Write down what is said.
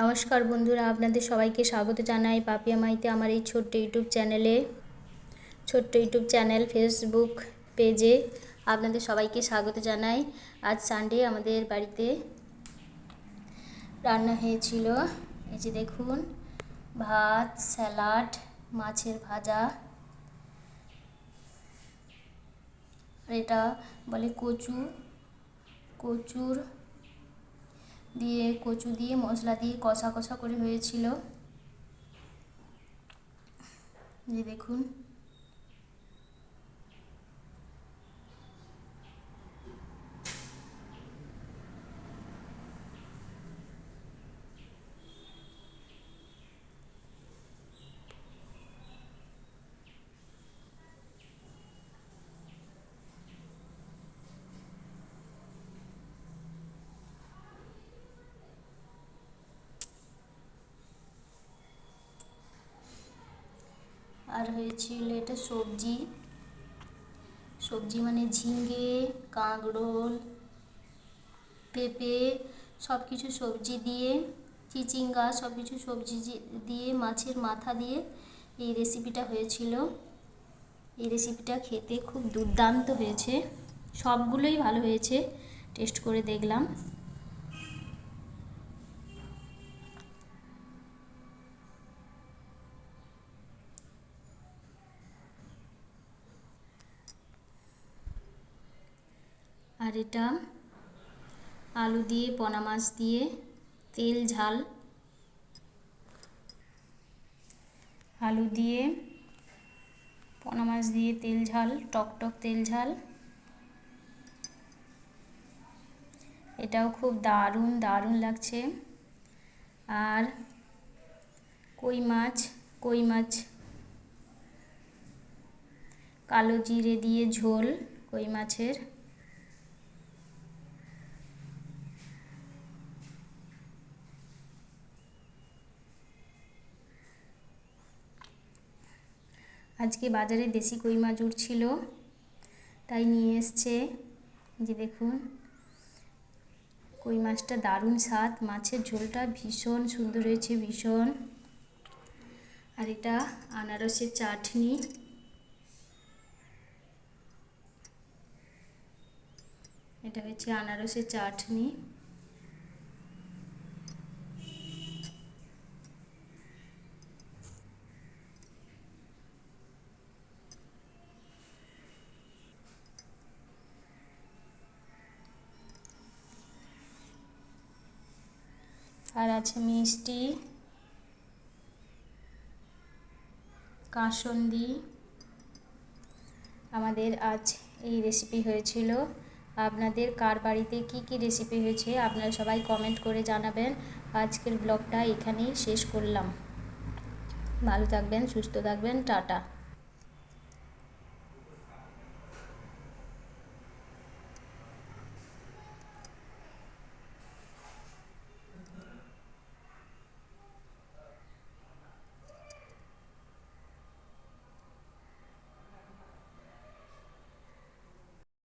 নমস্কার বন্ধুরা, আপনাদের সবাইকে স্বাগত জানাই পাপিয়া মাইতে আমার এই ছোট্ট ইউটিউব চ্যানেলে। ছোট্ট ইউটিউব চ্যানেল ফেসবুক পেজে আপনাদের সবাইকে স্বাগত জানাই। আজ সানডে আমাদের বাড়িতে রান্না হয়েছিল। এই যে দেখুন, ভাত, স্যালাড, মাছের ভাজা, আর এটা বলে কচু, কচুর দিয়ে কচু দিয়ে মশলা দিয়ে কষা কষা করে হয়েছিল। যে দেখুন। আর হয়েছিল এটা সবজি। সবজি মানে ঝিঙে, কাঁকরোল, পেঁপে সব কিছু সবজি দিয়ে, চিচিঙ্গা সব কিছু সবজি দিয়ে, মাছের মাথা দিয়ে এই রেসিপিটা হয়েছিল। এই রেসিপিটা খেতে খুব দুর্দান্ত হয়েছে। সবগুলোই ভালো হয়েছে। টেস্ট করে দেখলাম। আর এটা আলু দিয়ে, পোনা মাছ দিয়ে, তেল, ঝাল। আলু দিয়ে, পোনা মাছ দিয়ে তেল, ঝাল, টক টক তেল, ঝাল। এটাও খুব দারুণ দারুণ লাগছে। আর কই মাছ কই মাছ? কালো জিরে দিয়ে ঝোল কই মাছের? আজকে বাজারে দেশি কই মাছ উঠছিল, তাই নিয়ে এসছে। যে দেখুন, কই মাছটা দারুণ স্বাদ, মাছের ঝোলটা ভীষণ সুন্দর হয়েছে, ভীষণ। আর এটা আনারসের চাটনি। এটা হচ্ছে আনারসের চাটনি। আর আছে মিষ্টি, কাসন্দি। আমাদের আজ এই রেসিপি হয়েছিল। আপনাদের কার বাড়িতে কি কি রেসিপি হয়েছে আপনারা সবাই কমেন্ট করে জানাবেন। আজকের ব্লগটা এখানেই শেষ করলাম। ভালো থাকবেন, সুস্থ থাকবেন, টাটা।